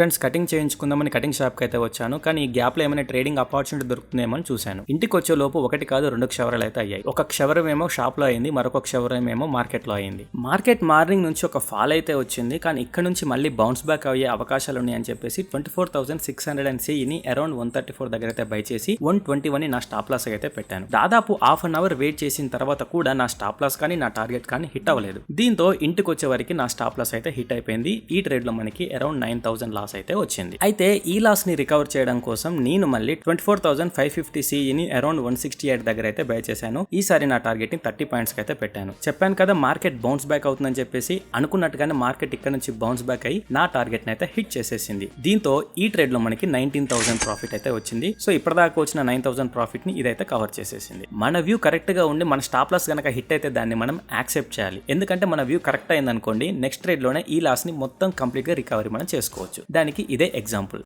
Friends cutting చేయించుకుందామని cutting షాప్కి అయితే వచ్చాను. కానీ ఈ గ్యాప్లో ఏమైనా ట్రేడింగ్ ఆపర్చునిటీ దొరుకుతుందేమో అని చూశాను. ఇంటికి వచ్చే లోపు ఒకటి కాదు రెండు క్షవరాలు అయితే అయ్యాయి. ఒక క్షవరం ఏమో షాప్లో అయింది మరొక క్షవరం ఏమో మార్కెట్లో అయింది. మార్కెట్ మార్నింగ్ నుంచి ఒక ఫాల్ అయితే వచ్చింది. కానీ ఇక్కడ నుంచి మళ్ళీ బౌన్స్ బ్యాక్ అయ్యే అవకాశాలు ఉన్నాయని చెప్పేసి twenty four thousand six hundred and సిని అరౌండ్ వన్ థర్టీ ఫోర్ దగ్గర అయితే బై చేసి వన్ ట్వంటీ వన్ నా స్టాప్ లాస్ అయితే పెట్టాను. దాదాపు హాఫ్ అన్ అవర్ వెయిట్ చేసిన తర్వాత కూడా నా స్టాప్ లాస్ కానీ నా టార్గెట్ కానీ హిట్ అవ్వలేదు. దీంతో ఇంటికి వచ్చే వరకు నా స్టాప్ లాస్ అయితే హిట్ అయిపోయింది. ఈ ట్రేడ్లో మనకి అరౌండ్ నైన్ థౌసండ్ లాస్ అయితే వచ్చింది. అయితే ఈ లాస్ని రికవర్ చేయడం కోసం నేను మళ్ళీ twenty four thousand five fifty సిఈని around one sixty eight దగ్గర అయితే బై చేశాను. ఈసారి నా టార్గెట్ని థర్టీ పాయింట్స్ అయితే పెట్టాను. చెప్పాను కదా మార్కెట్ బౌన్స్ బ్యాక్ అవుతుందని చెప్పేసి అనుకున్నట్టుగానే మార్కెట్ ఇక్కడ నుంచి బౌన్స్ బ్యాక్ అయ్యి నా టార్గెట్ని అయితే హిట్ చేసేసింది. దీంతో ఈ ట్రేడ్లో మనకి నైన్టీన్ థౌసండ్ ప్రాఫిట్ అయితే వచ్చింది. సో ఇప్పటిదాకా వచ్చిన నైన్ థౌసండ్ ప్రాఫిట్ని ఇదైతే కవర్ చేసేసింది. మన వ్యూ కరెక్ట్గా ఉండి మన స్టాప్ లాస్ కనుక హిట్ అయితే దాన్ని మనం యాక్సెప్ట్ చేయాలి. ఎందుకంటే మన వ్యూ కరెక్ట్ అయింది అనుకోండి నెక్స్ట్ ట్రేడ్లోనే ఈ లాస్ని మొత్తం కంప్లీట్గా రికవరీ మనం చేసుకోవచ్చు. చెప్పడానికి ఇదే ఎగ్జాంపుల్.